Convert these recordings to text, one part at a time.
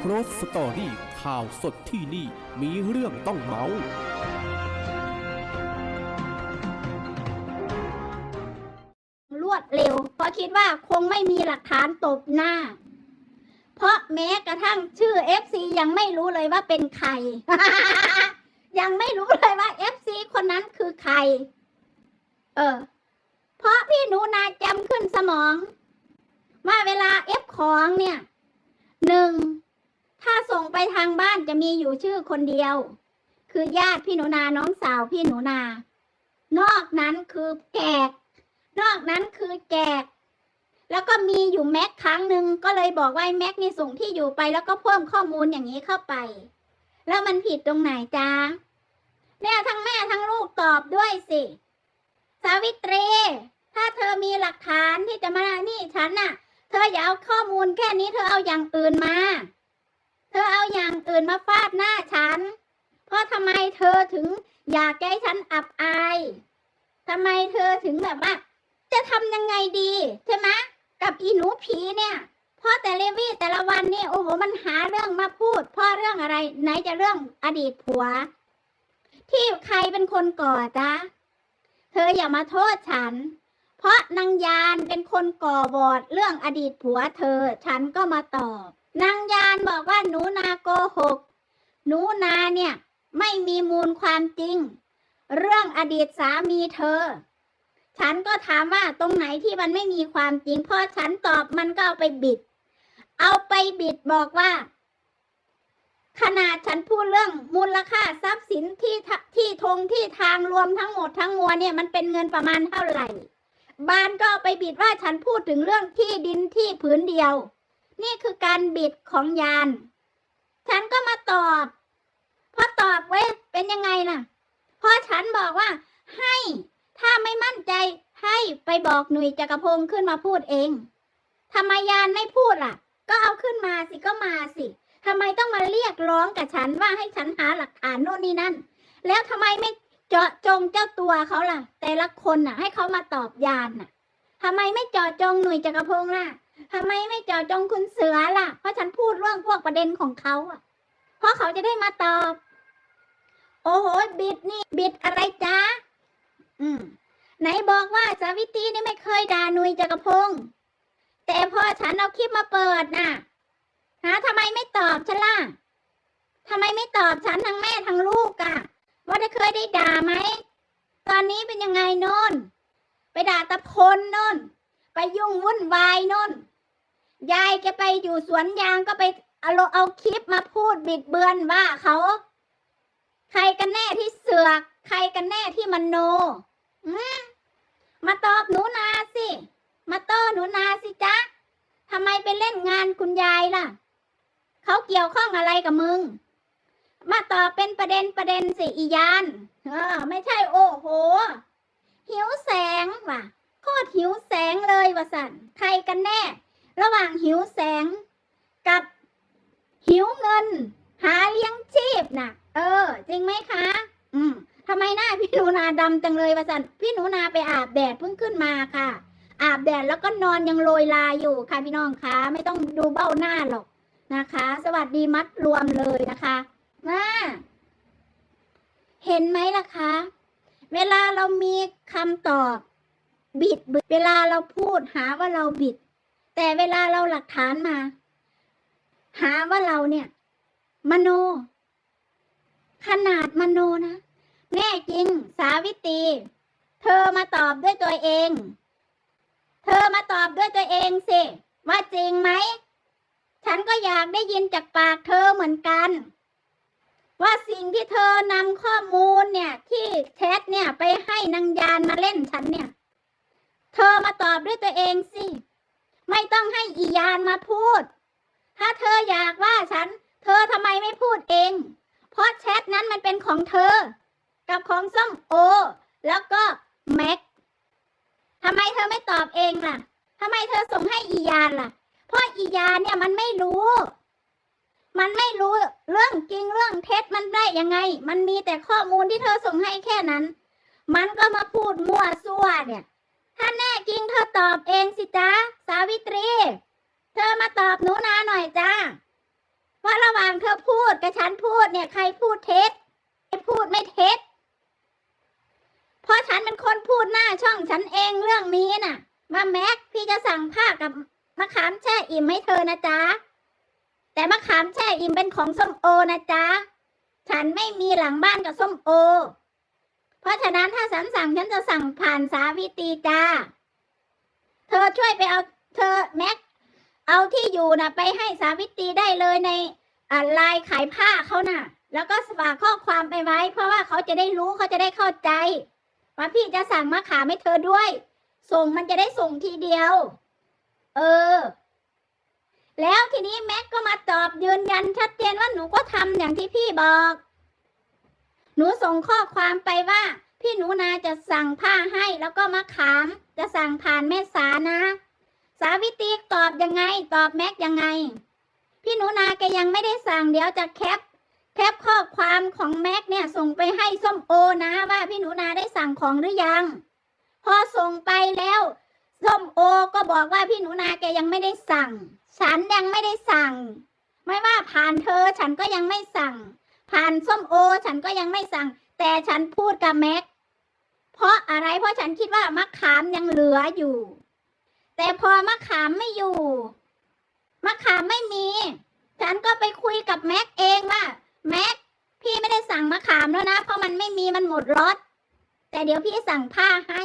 โครสสตอรี่ข่าวสดที่นี่มีเรื่องต้องเมาส์รวดเร็ว เพราะคิดว่าคงไม่มีหลักฐานตบหน้า เพราะแม้กระทั่งชื่อ FC ยังไม่รู้เลยว่าเป็นใคร ยังไม่รู้เลยว่า FC คนนั้นคือใคร เออ เพราะพี่หนูนาจำขึ้นสมอง ว่าเวลาเอฟของเนี่ยหนึ่งถ้าส่ง ไปทางบ้านจะมีอยู่ชื่อคนเดียว คือญาติพี่หนูนาน้องสาวพี่หนูนา นอกนั้นคือแกกนอกนั้นคือแจก แล้วก็มีอยู่แม็กครั้งหนึ่งก็เลยบอกว่าไอ้แม็กนี่ส่งที่อยู่ไป แล้วก็เพิ่มข้อมูลอย่างนี้เข้าไป แล้วมันผิดตรงไหนจ้าเนี่ยทั้งแม่ทั้งลูกตอบด้วยสิ สาวิตรี ถ้าเธอมีหลักฐานที่จะมานี่ฉันน่ะ เธออย่าเอาข้อมูลแค่นี้เธอเอาอย่างอื่นมา อเอาอย่างอื่นมาฟาดหน้าฉัน เพราะทำไมเธอถึงอยากให้ฉันอับอายทำไมเธอถึงแบบว่า จะทำยังไงดีใช่ไหมกับอีหนูผีเนี่ยเพราะแต่เลวี่แต่ละวันนี่โอ้โหมันหาเรื่องมาพูดเพราะเรื่องอะไร ไหนจะเรื่องอดีตผัว ที่ใครเป็นคนก่อจ้ะเธออย่ามาโทษฉัน เพราะนางยานเป็นคนก่อวอดเรื่องอดีตผัวเธอ ฉันก็มาตอบ นางยานบอกว่าหนูนาโกหก หนูนาเนี่ย ไม่มีมูลความจริง เรื่องอดีตสามีเธอ ฉันก็ถามว่าตรงไหนที่มันไม่มีความจริงพอฉันตอบมันก็เอาไปบิด เอาไปบิดบอกว่า ขนาดฉันพูดเรื่องมูลค่าทรัพย์สินที่ท,ที่ทงที่ทางรวมทั้งหมดทั้งมวลเนี่ยมันเป็นเงินประมาณเท่าไหร่ บานก็ไปบิดว่าฉันพูดถึงเรื่องที่ดินที่ผืนเดียว นี่คือการบิดของยาน ฉันก็มาตอบ พอตอบเว้ยเป็นยังไงล่ะ พอฉันบอกว่า ให้ ถ้าไม่มั่นใจให้ไปบอกหนุ่ยจักรพงศ์ขึ้นมาพูดเองทำไมยานไม่พูดล่ะ ก็เอาขึ้นมาสิก็มาสิทำไมต้องมาเรียกร้องกับฉันว่าให้ฉันหาหลักฐานโน่นนี่นั่น แล้วทำไมไม่เจาะจงเจ้าตัวเขาล่ะ แต่ละคนน่ะ ให้เขามาตอบยานน่ะทำไมไม่เจาะจงหนุ่ยจักรพงศ์ล่ะ ทำไมไม่เจาะจงคุณเสือล่ะ เพราะฉันพูดเรื่องพวกประเด็นของเขาอะ เพราะเขาจะได้มาตอบ โอ้โห บิดนี่ บิดอะไรจ้าอืม ไหนบอกว่าสาวิตีนี่ไม่เคยด่านุยจักรพงศ์แต่พอฉันเอาคลิปมาเปิดน่ะหาทำไมไม่ตอบฉันล่ะทำไมไม่ตอบฉันทั้งแม่ทั้งลูกอะว่าได้เคยได้ด่าไหม ตอนนี้เป็นยังไงโน่นไปด่าตะพลโน่นไปยุ่งวุ่นวายโน่น ยายแกไปอยู่สวนยางก็ไปเอาเอาคลิปมาพูดบิดเบือนว่าเขา ใครกันแน่ที่เสือก ใครกันแน่ที่มันโนมมาตอบหนูนาสิ มาโต้หนูนาสิจ๊ะทำไมไปเล่นงานคุณยายล่ะ เขาเกี่ยวข้องอะไรกับมึง มาตอบเป็นประเด็นประเด็นสิอียานเออไม่ใช่โอ้โห หิวแสงว่ะโคตรหิวแสงเลยว่ะสันใครกันแน่ ระหว่างหิวแสงกับหิวเงิน หาเลี้ยงชีพน่ะ เออ จริงไหมคะ อืมทำไมหน้าพี่หนูนาดำจังเลยวะสันพี่หนูนาไปอาบแดดเพิ่งขึ้นมาค่ะ อาบแดดแล้วก็นอนยังโรยลาอยู่ค่ะพี่น้องคะไม่ต้องดูเบ้าหน้าหรอกนะคะ สวัสดีมัดรวมเลยนะคะมาเห็นไหมล่ะคะ เวลาเรามีคำตอบบิดเวลาเราพูดหาว่าเราบิด แต่เวลาเราหลักฐานมา หาว่าเราเนี่ย มโน ขนาดมโนนะ แน่จริง สาวิตรีเธอมาตอบด้วยตัวเอง เธอมาตอบด้วยตัวเองสิ ว่าจริงไหม ฉันก็อยากได้ยินจากปากเธอเหมือนกัน ว่าสิ่งที่เธอนำข้อมูลเนี่ย ที่แชทเนี่ยไปให้นางยานมาเล่นฉันเนี่ย เธอมาตอบด้วยตัวเองสิ ไม่ต้องให้อียานมาพูด ถ้าเธออยากว่าฉัน เธอทำไมไม่พูดเอง เพราะแชทนั้นมันเป็นของเธอ กับของส้มโอ แล้วก็แม็กทำไมเธอไม่ตอบเองล่ะทำไมเธอส่งให้อียานล่ะ เพราะอียานเนี่ยมันไม่รู้ มันไม่รู้เรื่องจริงเรื่องเท็จมันได้ยังไง มันมีแต่ข้อมูลที่เธอส่งให้แค่นั้น มันก็มาพูดมั่วซั่วเนี่ย ถ้าแน่จริง ตอบเองสิจ้าสาวิตรี เธอมาตอบหนูนาหน่อยจ้าว่าระหว่างเธอพูดกับฉันพูดเนี่ยใครพูดเท็จใครพูดไม่เท็จเพราะฉันเป็นคนพูดหน้าช่องฉันเองเรื่องนี้น่ะว่าแม็กพี่จะสั่งผ้ากับมะขามแช่อิ่มให้เธอนะจ๊ะแต่มะขามแช่อิ่มเป็นของส้มโอนะจ๊ะฉันไม่มีหลังบ้านกับส้มโอ เพราะฉะนั้นถ้าฉันสั่งฉันจะสั่งผ่านสาวิตรีจ้า เธอช่วยไปเอาเธอแม็กเอาที่อยู่นะไปให้สาวิตรีได้เลยในอ่าไลน์ขายผ้าเขาน่ะ แล้วก็ฝากข้อความไปไว้ เพราะว่าเขาจะได้รู้เขาจะได้เข้าใจว่าพี่จะสั่งมะขามให้เธอด้วย ส่งมันจะได้ส่งทีเดียว เออ แล้วทีนี้แม็กก็มาตอบยืนยันชัดเจนว่าหนูก็ทำอย่างที่พี่บอก หนูส่งข้อความไปว่า พี่หนูนาจะสั่งผ้าให้แล้วก็มะขาม จะสั่งผ่านแม่สานะ สาวิตีตอบยังไง ตอบแม็กยังไง พี่หนูนาแกยังไม่ได้สั่งเดี๋ยวจะแคป แคปข้อความของแม็กเนี่ยส่งไปให้ส้มโอนะว่าพี่หนูนาได้สั่งของหรือยัง พอส่งไปแล้วส้มโอก็บอกว่าพี่หนูนาแกยังไม่ได้สั่ง ฉันยังไม่ได้สั่ง ไม่ว่าผ่านเธอฉันก็ยังไม่สั่ง ผ่านส้มโอ ฉันก็ยังไม่สั่ง แต่ฉันพูดกับแม็ก เพราะอะไรเพราะฉันคิดว่ามะขามยังเหลืออยู่ แต่พอมะขามไม่อยู่มะขามไม่มี ฉันก็ไปคุยกับแม็กเองว่าแม็กพี่ไม่ได้สั่งมะขามแล้วนะ เพราะมันไม่มีมันหมดรถแต่เดี๋ยวพี่สั่งผ้าให้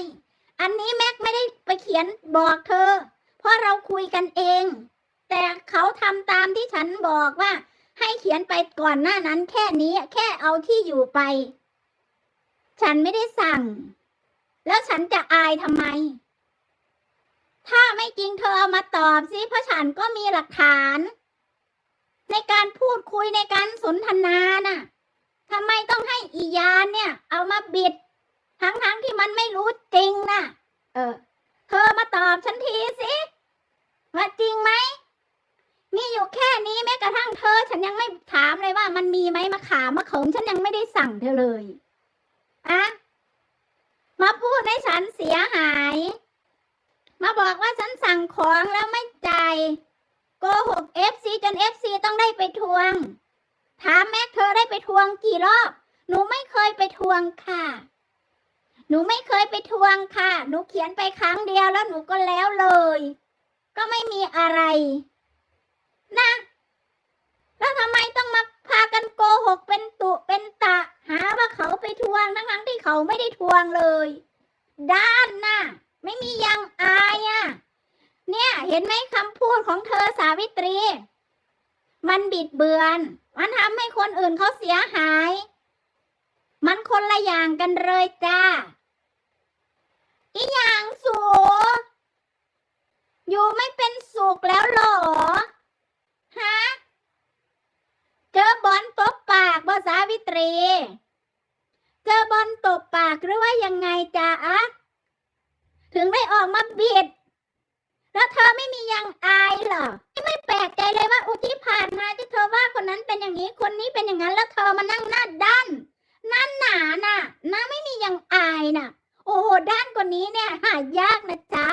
อันนี้แม็กไม่ได้ไปเขียนบอกเธอ เพราะเราคุยกันเอง แต่เขาทำตามที่ฉันบอกว่า ให้เขียนไปก่อนหน้านั้นแค่นี้แค่เอาที่อยู่ไป ฉันไม่ได้สั่ง แล้วฉันจะอายทำไม ถ้าไม่จริงเธอเอามาตอบสิเพราะฉันก็มีหลักฐาน ในการพูดคุยในการสนทนาน่ะทำไมต้องให้อียานเนี่ย เอามาบิด ทั้งๆที่มันไม่รู้จริงน่ะ เออ เธอมาตอบฉันทีสิ ว่าจริงไหมมีอยู่แค่นี้แม้กระทั่งเธอ ฉันยังไม่ถามเลยว่ามันมีไหมมะขามมะเขิมฉันยังไม่ได้สั่งเธอเลยอะ มาพูดให้ฉันเสียหาย มาบอกว่าฉันสั่งของแล้วไม่จ่ายโกหกเอฟซีจนเอฟซีต้องได้ไปทวง ถามแม็กเธอได้ไปทวงกี่รอบ หนูไม่เคยไปทวงค่ะ หนูไม่เคยไปทวงค่ะ หนูเขียนไปครั้งเดียวแล้วหนูก็แล้วเลย ก็ไม่มีอะไร นะ แล้วทำไมต้องมาพากันโกหกเป็นตุเป็นตะ หาว่าเขาไปทวงทั้งทั้งๆที่เขาไม่ได้ทวงเลย ด้านน่ะไม่มียังอายอะเนี่ยเห็นไหมคำพูดของเธอสาวิตรี มันบิดเบือน มันทำให้คนอื่นเขาเสียหาย มันคนละอย่างกันเลยจ้าอีอย่างสูอยู่ไม่เป็นสุขแล้วหรอี้คนนี้เป็นอย่างนั้นแล้วเธอมานั่งหน้าด้านหน้าหนาน่ะหน้าไม่มีย่างอายน่ะ โอ้โหด้านกว่านี้เนี่ยหายากนะจ๊ะ